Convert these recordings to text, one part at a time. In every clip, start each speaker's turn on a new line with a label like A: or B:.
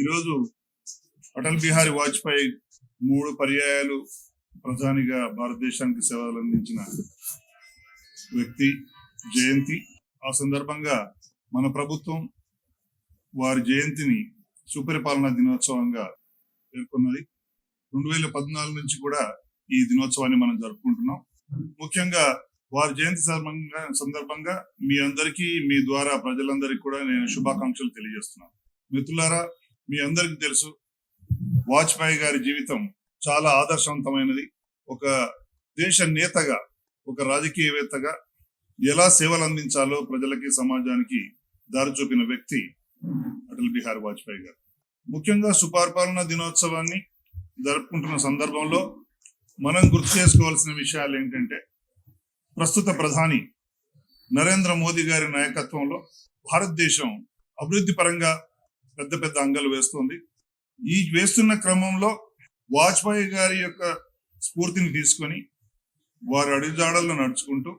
A: ఈరోజు అటల్ బిహారీ వాజ్పేయి మూడు పర్యాయాలు ప్రధానిగా భారతదేశానికి సేవలు అందించిన వ్యక్తి జయంతి. ఆ సందర్భంగా మన ప్రభుత్వం వారి జయంతిని సుపరిపాలనా దినోత్సవంగా పేర్కొన్నది. రెండు వేల పద్నాలుగు నుంచి కూడా ఈ దినోత్సవాన్ని మనం జరుపుకుంటున్నాం. ముఖ్యంగా వారి జయంతి సందర్భంగా సందర్భంగా మీ అందరికీ మీ ద్వారా ప్రజలందరికీ కూడా నేను శుభాకాంక్షలు తెలియజేస్తున్నాను. మిత్రులారా మీ అందరికీ తెలుసు వాజ్పేయి గారి జీవితం చాలా ఆదర్శవంతమైనది. ఒక దేశ నేతగా ఒక రాజకీయవేత్తగా ఎలా సేవలు అందించాలో ప్రజలకి సమాజానికి దారి చూపిన వ్యక్తి అటల్ బిహారీ వాజ్పేయి గారు. ముఖ్యంగా సుపరిపాలన దినోత్సవాన్ని జరుపుకుంటున్న సందర్భంలో మనం గుర్తు చేసుకోవాల్సిన విషయాలు ఏంటంటే ప్రస్తుత ప్రధాని నరేంద్ర మోదీ గారి నాయకత్వంలో భారతదేశం అభివృద్ధి పరంగా పెద్ద పెద్ద అంగలు వేస్తోంది. ఈ వేస్తున్న క్రమంలో వాజ్పేయి గారి యొక్క స్ఫూర్తిని తీసుకొని వారి అడుగుజాడల్లో నడుచుకుంటూ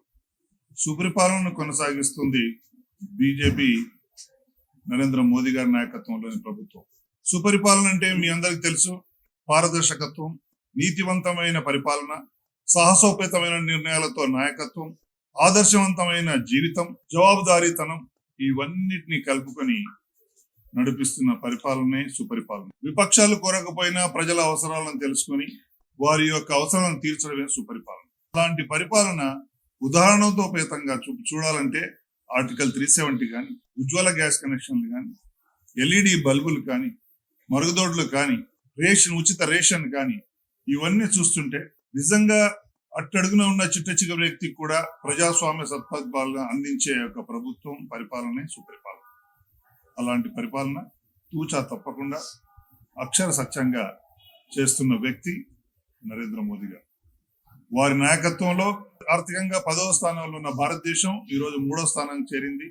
A: సుపరిపాలనను కొనసాగిస్తుంది బీజేపీ నరేంద్ర మోదీ గారి నాయకత్వంలోని ప్రభుత్వం. సుపరిపాలన అంటే మీ అందరికి తెలుసు పారదర్శకత్వం నీతివంతమైన పరిపాలన సాహసోపేతమైన నిర్ణయాలతో నాయకత్వం ఆదర్శవంతమైన జీవితం జవాబుదారీతనం ఇవన్నిటిని కలుపుకొని నడిపిస్తున్న పరిపాలనే సుపరిపాలన. విపక్షాలు కోరకపోయినా ప్రజల అవసరాలను తెలుసుకొని వారి యొక్క అవసరాలను తీర్చడమే సుపరిపాలన. అలాంటి పరిపాలన ఉదాహరణతో పేతంగా చూ చూడాలంటే ఆర్టికల్ త్రీ సెవెంటీ కానీ ఉజ్వల గ్యాస్ కనెక్షన్లు కానీ ఎల్ఈడి బల్బులు కానీ మరుగుదొడ్లు కానీ రేషన్ ఉచిత రేషన్ కానీ ఇవన్నీ చూస్తుంటే నిజంగా అట్టడుగున ఉన్న చిట్ట చిగ వ్యక్తికి కూడా ప్రజాస్వామ్య సత్పరిపాలన అందించే యొక్క ప్రభుత్వం పరిపాలనే సుపరిపాలన. అలాంటి పరిపాలన తూచా తప్పకుండా అక్షర సత్యంగా చేస్తున్న వ్యక్తి నరేంద్ర మోదీ గారు. వారి నాయకత్వంలో ఆర్థికంగా పదవ స్థానంలో ఉన్న భారతదేశం ఈరోజు మూడో స్థానానికి చేరింది.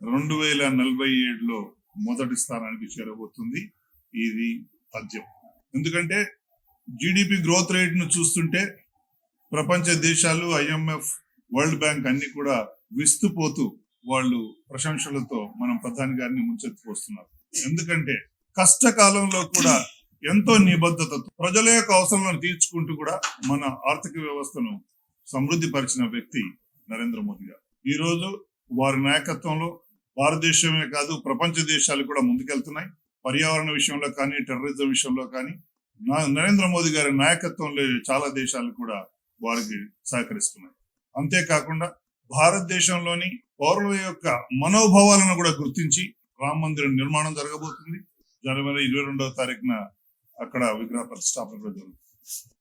A: రెండు వేల నలభై ఏడులో మొదటి స్థానానికి చేరబోతుంది. ఇది పద్యం. ఎందుకంటే జిడిపి గ్రోత్ రేట్ను చూస్తుంటే ప్రపంచ దేశాలు ఐఎంఎఫ్ వరల్డ్ బ్యాంక్ అన్ని కూడా విస్తుపోతూ వాళ్ళు ప్రశంసలతో మనం ప్రధాని గారిని ముంచెత్తుకొస్తున్నారు ఎందుకంటే కష్టకాలంలో కూడా ఎంతో నిబద్ధతతో ప్రజల యొక్క అవసరాలను తీర్చుకుంటూ కూడా మన ఆర్థిక వ్యవస్థను సమృద్ధి పరిచిన వ్యక్తి నరేంద్ర మోదీ గారు. ఈ రోజు వారి నాయకత్వంలో భారతదేశమే కాదు ప్రపంచ దేశాలు కూడా ముందుకెళ్తున్నాయి. పర్యావరణ విషయంలో కానీ టెర్రరిజం విషయంలో కానీ నా- నరేంద్ర మోదీ గారి నాయకత్వంలో చాలా దేశాలు కూడా వారికి సహకరిస్తున్నాయి. అంతేకాకుండా భారతదేశంలోని పౌరుల యొక్క మనోభావాలను కూడా గుర్తించి రామ మందిరం నిర్మాణం జరగబోతుంది. జనవరి ఇరవై రెండవ తారీఖున అక్కడ విగ్రహ ప్రతిష్టాపన జరుగుతుంది.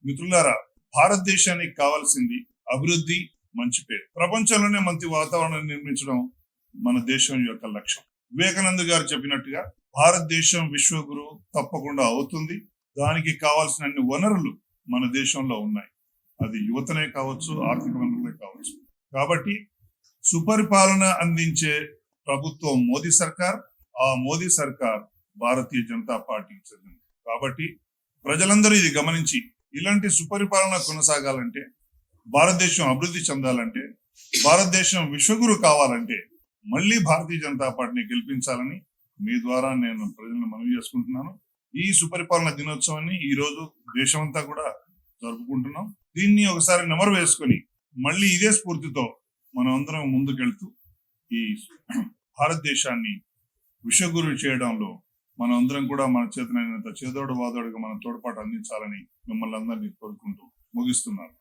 A: మిత్రులారా భారతదేశానికి కావాల్సింది అభివృద్ధి మంచి పేరు. ప్రపంచంలోనే మంచి వాతావరణాన్ని నిర్మించడం మన దేశం యొక్క లక్ష్యం. వివేకానంద గారు చెప్పినట్టుగా భారతదేశం విశ్వగురు తప్పకుండా అవుతుంది. దానికి కావాల్సిన అన్ని వనరులు మన దేశంలో ఉన్నాయి. అది యువతనే కావచ్చు ఆర్థిక వనరులే కావచ్చు. కాబట్టి సుపరిపాలన అందించే ప్రభుత్వం మోదీ సర్కార్ ఆ మోదీ సర్కార్ భారతీయ జనతా పార్టీకి చెందింది కాబట్టి ప్రజలందరూ ఇది గమనించి ఇలాంటి సుపరిపాలన కొనసాగాలంటే భారతదేశం అభివృద్ధి చెందాలంటే భారతదేశం విశ్వగురు కావాలంటే మళ్ళీ భారతీయ జనతా పార్టీని గెలిపించాలని మీ ద్వారా నేను ప్రజలను మనవి చేసుకుంటున్నాను. ఈ సుపరిపాలన దినోత్సవాన్ని ఈ రోజు దేశమంతా కూడా జరుపుకుంటున్నాం. దీన్ని ఒకసారి నెమరు వేసుకొని మళ్ళీ ఇదే స్ఫూర్తితో మనం అందరం ముందుకెళ్తూ ఈ భారతదేశాన్ని విషగురు చేయడంలో మనం అందరం కూడా మన చేతనైనంత చేదోడు వాదోడుగా మన తోడ్పాటు అందించాలని మిమ్మల్ని అందరినీ కోరుకుంటూ ముగిస్తున్నాను.